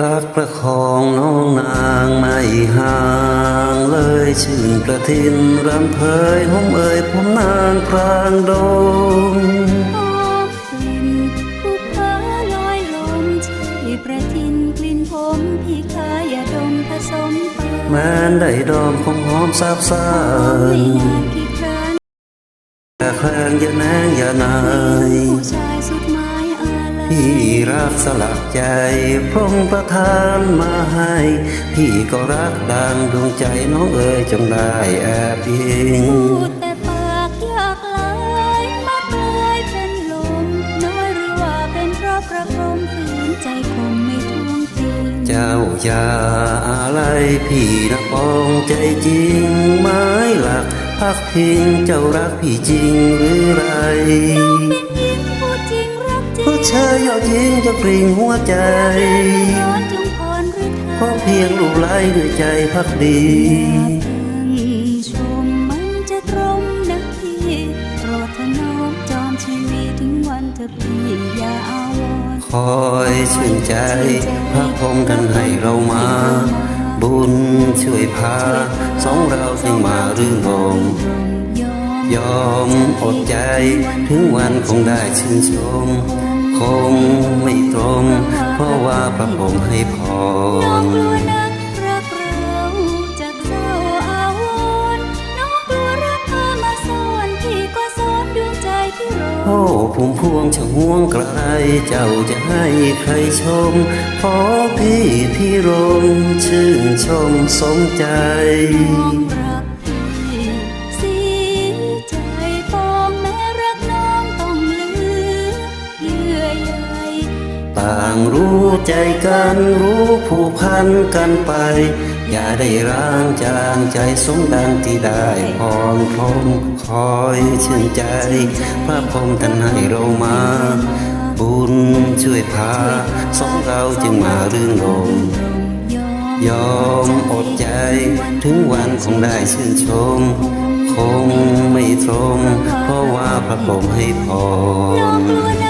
รักประคองน้องนางไม่ห่างเลยชื่นประทินรำเพยหอมเอ่ยผมนางพรางดงหอมกลิ่นผู้เพ้อลอยลมใช่ประทินกลิ่นผมพี่เคยอย่าดมผสมไปแม้นได้ดอมคงหอมซาบซ่าไม่นนานกี่ครั้งอย่าแคลงอย่าแนงอย่านาย พี่รักสลักใจพระองค์ประทานมาให้ พี่ก็รักดังดวงใจน้องเอ๋ยจงได้แอบอิงพูดแต่ปากอยากลายมากลายเป็นลมน้อยหรือว่าเป็นเพราะประพรมฝืนใจคงไม่ทวงจริงเจ้าอย่าอะไรพี่นะปองใจจริงไม้หลักพักพิงเจ้ารักพี่จริงหรือไรเป็นหญิงพูด จริงรักจริงผู้ชายยอดยิงจะปริงหัวใจร้อนจงพรหรือไทเพราะเพียงลูกไล่ด้วยใจพักดีชมมันจะตรงนะพี่โปรดถนอมจอมชีวิตถึงวันเธอพี่อย่าอาวรณ์คอยชื่นใจพระพรหมท่านให้เรามา บุญช่วยพาสองเราจึงมารื่นรม ยอมยอมอดใจ ถึงวันคงได้ชื่นชม คงไม่ตรง เพราะว่าพระพรหมให้พน้องรกลัวนักรักเราจะเศร้าอาวรณ์น้องกลัวรักพามาซ่อนพี่ก็สอนดวงใจที่รอโอ้พุ่มพวงช่างห่วงไกลเจ้าจะให้ใครชม ขอพี่พี่รมชื่นชมสมใจ ต่างรู้ใจกันรู้ผูกพันกันไป อย่าได้ร้างจางใจสมดังที่ได้พรพรมคอยชื่นใจ พระพรมท่านให้เรามา บุญช่วยพาสองเราจึงมาเรื่นรมยอมยอมอดใจถึงวันคงได้ชื่นชม คงไม่ตรง เพราะว่าพระพรมให้พน้องร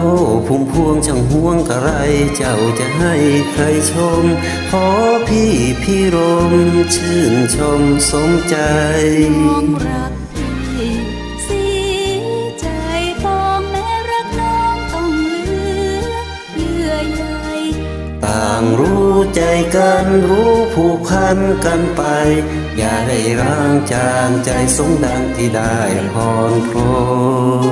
โอ้พุ่มพวงช่างห่วงกะไร เจ้าจะให้ใครชม ขอพี่พี่รม ชื่นชมสมใจน้องรักพี่เสียใจปองแม้รักน้องต้องเหลือเยื่อใยต่างรู้ใจกันรู้ผูกพันกันไป อย่าได้ร้างจางใจสงดังที่ได้พรพร